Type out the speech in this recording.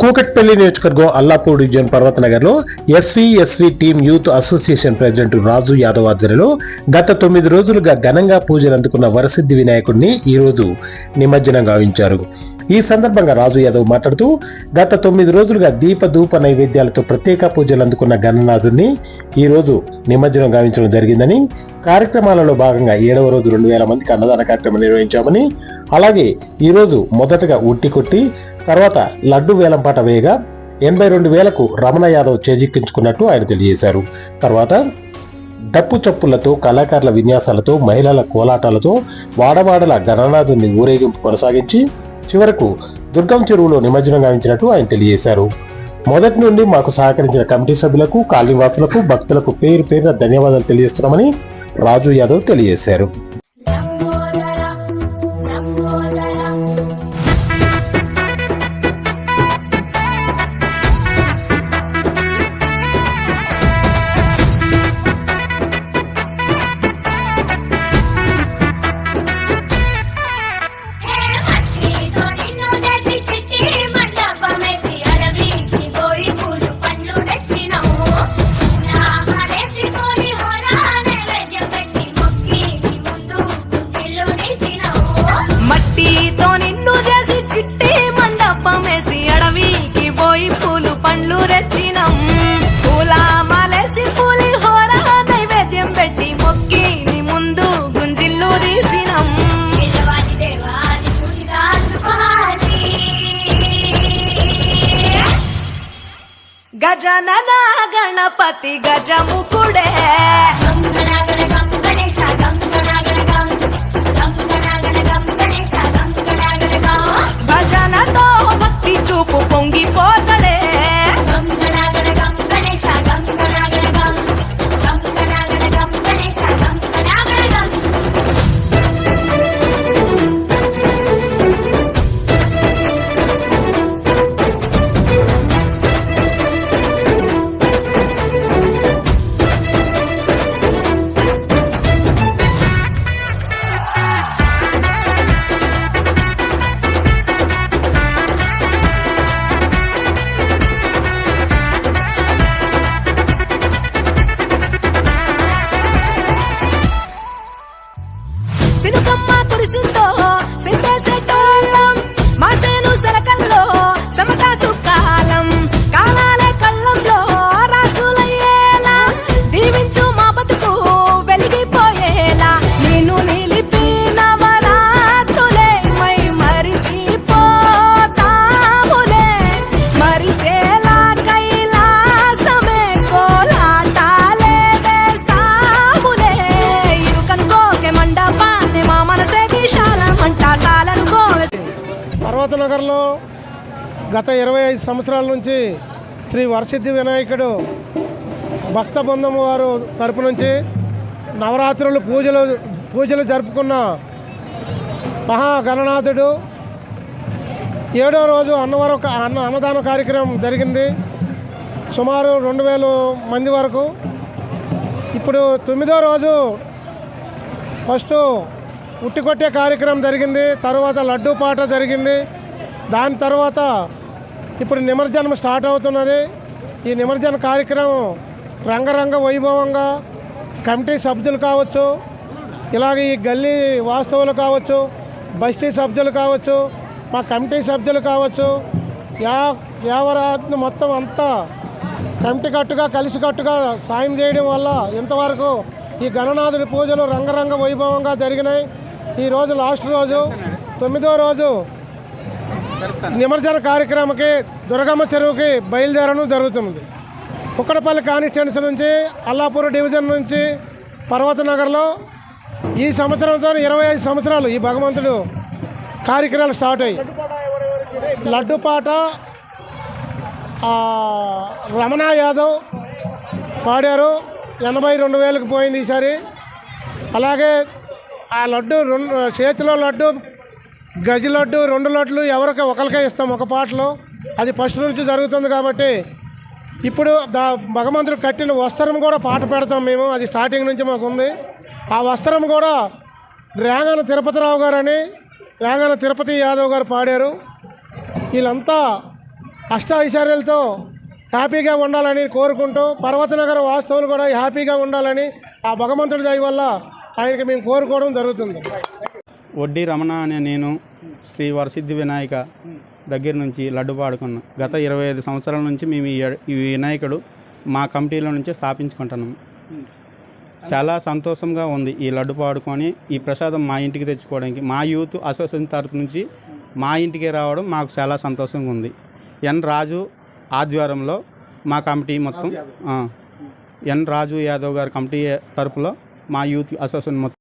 కూకట్పల్లి నియోజకవర్గం Allapur division పర్వతనగర్లో SV SV team youth association president Raju Yadav ఆధ్వర్యంలో గత తొమ్మిది రోజులుగా ఘనంగా పూజలు అందుకున్న వరసిద్ధి వినాయకుడిని ఈ రోజు నిమజ్జనం గావించారు. ఈ సందర్భంగా రాజు యాదవ్ మాట్లాడుతూ గత తొమ్మిది రోజులుగా దీప ధూప నైవేద్యాలతో ప్రత్యేక పూజలు అందుకున్న గణనాథుడిని ఈ రోజు నిమజ్జనం గావించడం జరిగిందని కార్యక్రమాలలో భాగంగా ఏడవ రోజు రెండు వేల మందికి అన్నదాన కార్యక్రమం నిర్వహించామని అలాగే ఈరోజు మొదటగా ఉట్టి కొట్టి తర్వాత లడ్డు వేలంపాట వేయగా ఎనభై రెండు వేలకు రమణ యాదవ్ చేజిక్కించుకున్నట్టు ఆయన తెలియజేశారు. తర్వాత డప్పు చప్పులతో కళాకారుల విన్యాసాలతో మహిళల కోలాటాలతో వాడవాడల గణనాథుని ఊరేగింపు కొనసాగించి చివరకు దుర్గం చెరువులో నిమజ్జనం గావించినట్టు ఆయన తెలియజేశారు. మొదటి నుండి మాకు సహకరించిన కమిటీ సభ్యులకు కాలనీవాసులకు భక్తులకు పేరు పేరున ధన్యవాదాలు తెలియజేస్తున్నామని రాజు యాదవ్ తెలియజేశారు. గజనన గణపతి గజముకుడే. పర్వతనగర్లో గత ఇరవై ఐదు సంవత్సరాల నుంచి శ్రీ వరసిద్ధి వినాయకుడు భక్త బృందం వారు తరపు నుంచి నవరాత్రులు పూజలు పూజలు జరుపుకున్న మహాగణనాథుడు. ఏడో రోజు అన్నవరం అన్న అన్నదాన కార్యక్రమం జరిగింది. సుమారు రెండు వేల మంది వరకు. ఇప్పుడు తొమ్మిదో రోజు ఫస్ట్ ఉట్టి కొట్టే కార్యక్రమం జరిగింది. తర్వాత లడ్డూ పాట జరిగింది. దాని తర్వాత ఇప్పుడు నిమజ్జనం స్టార్ట్ అవుతున్నది. ఈ నిమజ్జన కార్యక్రమం రంగరంగ వైభవంగా కమిటీ సభ్యులు కావచ్చు ఇలాగే ఈ గల్లీ వాస్తవులు కావచ్చు బస్తీ సభ్యులు కావచ్చు మా కమిటీ సభ్యులు కావచ్చు యా యావరాత్ని మొత్తం అంతా కమిటీ కట్టుగా కలిసికట్టుగా సాయం చేయడం వల్ల ఇంతవరకు ఈ గణనాథుడి పూజలు రంగరంగ వైభవంగా జరిగినాయి. ఈరోజు లాస్ట్ రోజు తొమ్మిదో రోజు నిమజ్జన కార్యక్రమకి దుర్గమ్మ చెరువుకి బయలుదేరడం జరుగుతుంది. కుక్కడపల్లి కాన్స్టిట్యున్సీ నుంచి అల్లాపూర్ డివిజన్ నుంచి పర్వతనగర్లో ఈ సంవత్సరంతో ఇరవై ఐదు సంవత్సరాలు ఈ భగవంతుడు కార్యక్రమాలు స్టార్ట్ అయ్యి లడ్డుపాట ఆ, రమణ యాదవ్ పాడారు. ఎనభై రెండు వేలకు పోయింది ఈసారి. అలాగే ఆ లడ్డు రెండు చేతిలో లడ్డు గజ లడ్డు రెండు లడ్లు ఎవరికి ఒకరికే ఇస్తాం ఒక పాటలో. అది ఫస్ట్ నుంచి జరుగుతుంది కాబట్టి ఇప్పుడు దా భగవంతుడు కట్టిన వస్త్రం కూడా పాట పెడతాం మేము. అది స్టార్టింగ్ నుంచి మాకు ఉంది ఆ వస్త్రం కూడా రేంగన తిరుపతిరావు గారు అని రేంగన తిరుపతి యాదవ్ గారు పాడారు. వీళ్ళంతా అష్ట ఐశ్వర్యాలతో హ్యాపీగా ఉండాలని కోరుకుంటూ పర్వతనగర వాస్తవులు కూడా హ్యాపీగా ఉండాలని ఆ భగవంతుడి దయ వల్ల ఆయనకి మేము కోరుకోవడం జరుగుతుంది. వడ్డీ రమణ అనే నేను శ్రీ వరసిద్ధి వినాయక దగ్గర నుంచి లడ్డు పాడుకున్నాం. గత ఇరవై ఐదు సంవత్సరాల నుంచి మేము ఈ వినాయకుడు మా కమిటీలో నుంచే స్థాపించుకుంటున్నాము చాలా సంతోషంగా ఉంది ఈ లడ్డు పాడుకొని ఈ ప్రసాదం మా ఇంటికి తెచ్చుకోవడానికి. మా యూత్ అసోసియేషన్ తరపు నుంచి మా ఇంటికి రావడం మాకు చాలా సంతోషంగా ఉంది. ఎన్ రాజు ఆధ్వర్యంలో మా కమిటీ మొత్తం ఎన్ రాజు యాదవ్ గారి కమిటీ తరపులో మా యూత్ అసోసియేషన్ మొత్తం